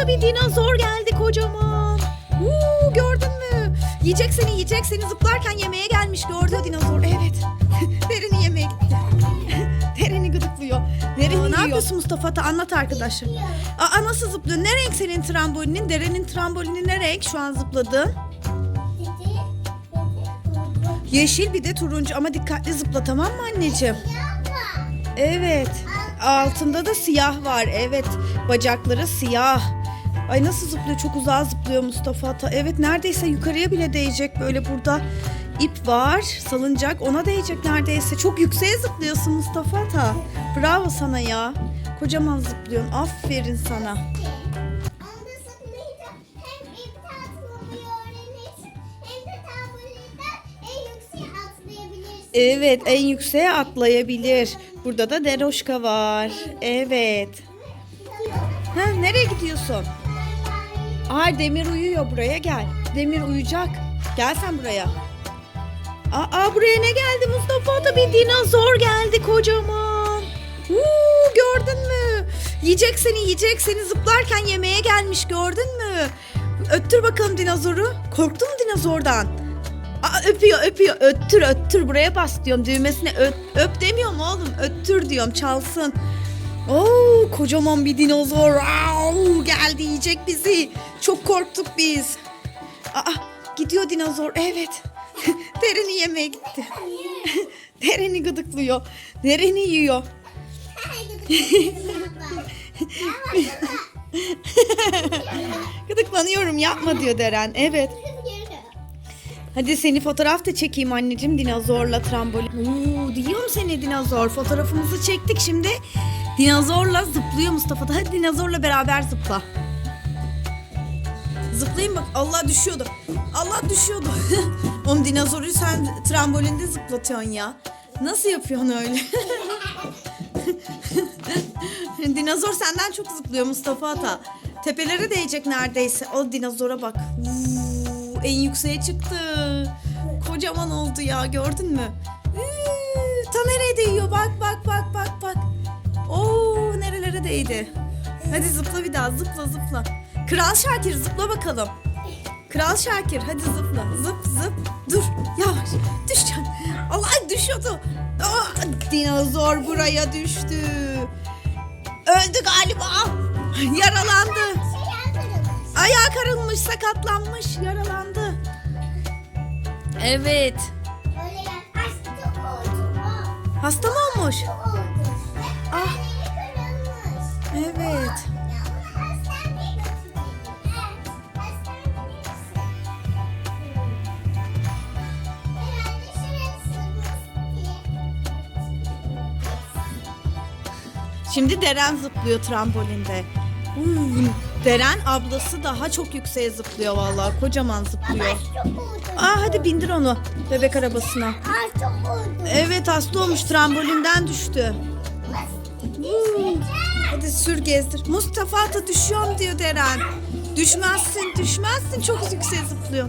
Mustafa'da bir dinozor geldi kocaman. Uuu gördün mü? Yiyecek seni yiyecek seni zıplarken yemeğe gelmiş gördü dinozor. Evet. Derini yemeğe gitti. Derini gıdıklıyor. Derini ne yapıyorsun Mustafa? Ata? Anlat arkadaşlar. Aa nasıl zıplıyor? Ne renk senin trambolinin? Derenin trambolini ne renk şu an zıpladın? Yeşil bir de turuncu ama dikkatli zıpla tamam mı anneciğim? Evet. Altında da siyah var. Evet. Bacakları siyah. Ay nasıl zıplıyor? Çok uzağa zıplıyor Mustafa Ata. Evet neredeyse yukarıya bile değecek. Böyle burada ip var. Salıncak ona değecek neredeyse. Çok yükseğe zıplıyorsun Mustafa Ata. Bravo sana ya. Kocaman zıplıyorsun. Aferin sana. Evet en yükseğe atlayabilir. Burada da deroşka var. Evet. Ha, nereye gidiyorsun? Ay Demir uyuyor buraya gel. Demir uyuyacak. Gel sen buraya. Aa buraya ne geldi Mustafa da bir dinozor geldi kocaman. Uuu gördün mü? Yiyecek seni yiyecek seni zıplarken yemeğe gelmiş gördün mü? Öttür bakalım dinozoru. Korktun mu dinozordan? Aa, öpüyor öpüyor öttür öttür buraya bas diyorum düğmesine öp, öp demiyorum oğlum öttür diyorum çalsın. Oo kocaman bir dinozor Au, geldi yiyecek bizi. Çok korktuk biz. Aa gidiyor dinozor evet. Derini yemeye gitti. Derini gıdıklıyor. Derini yiyor. Gıdıklanıyorum yapma diyor Deren. Evet. Hadi seni fotoğraf da çekeyim anneciğim dinozorla trambolin. Oo, diyorum seni dinozor. Fotoğrafımızı çektik şimdi. Dinozorla zıplıyor Mustafa da. Hadi dinozorla beraber zıpla. Zıplayayım bak. Allah düşüyordu. Allah düşüyordu. Oğlum dinozoru sen trambolinde zıplatıyorsun ya. Nasıl yapıyorsun öyle? Dinozor senden çok zıplıyor Mustafa Ata. Tepelere değecek neredeyse. O dinozora bak. Vuu, en yükseğe çıktı. Kocaman oldu ya gördün mü? Üü, ta nereye değiyor? Bak bak bak bak bak. Oo nerelere değdi. Hadi zıpla bir daha zıpla zıpla. Kral Şakir zıpla bakalım. Kral Şakir hadi zıpla. Zıp zıp. Dur yavaş. Düşeceksin. Allah düşüyordu. Aa, dinozor buraya düştü. Öldü galiba. Yaralandı. Ayağı karılmış, sakatlanmış, yaralandı. Evet. Öyle oldu. Hasta mı olmuş? oldu. Ah. Evet. Şimdi Deren zıplıyor trambolinde. Hmm, Deren ablası daha çok yükseğe zıplıyor vallahi. Kocaman zıplıyor. Aa hadi bindir onu bebek arabasına. Evet hasta olmuş trambolinden düştü. Hadi sür gezdir. Mustafa Ata düşüyorum diyor Deren. Düşmezsin düşmezsin çok yükseğe zıplıyor.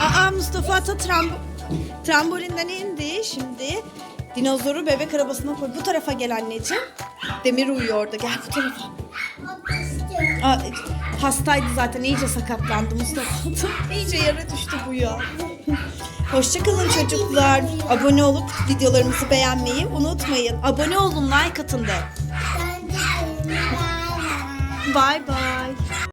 Aa Mustafa Ata tramb trambolinden indi şimdi. Dinozoru bebek arabasına koy. Bu tarafa gel anneciğim. Demir uyuyor orada. Gel bu tarafa. Aa, hastaydı zaten iyice sakatlandı Mustafa. İyice yere düştü bu ya. Hoşçakalın çocuklar. Abone olup videolarımızı beğenmeyi unutmayın. Abone olun, like atın de. Bye bye.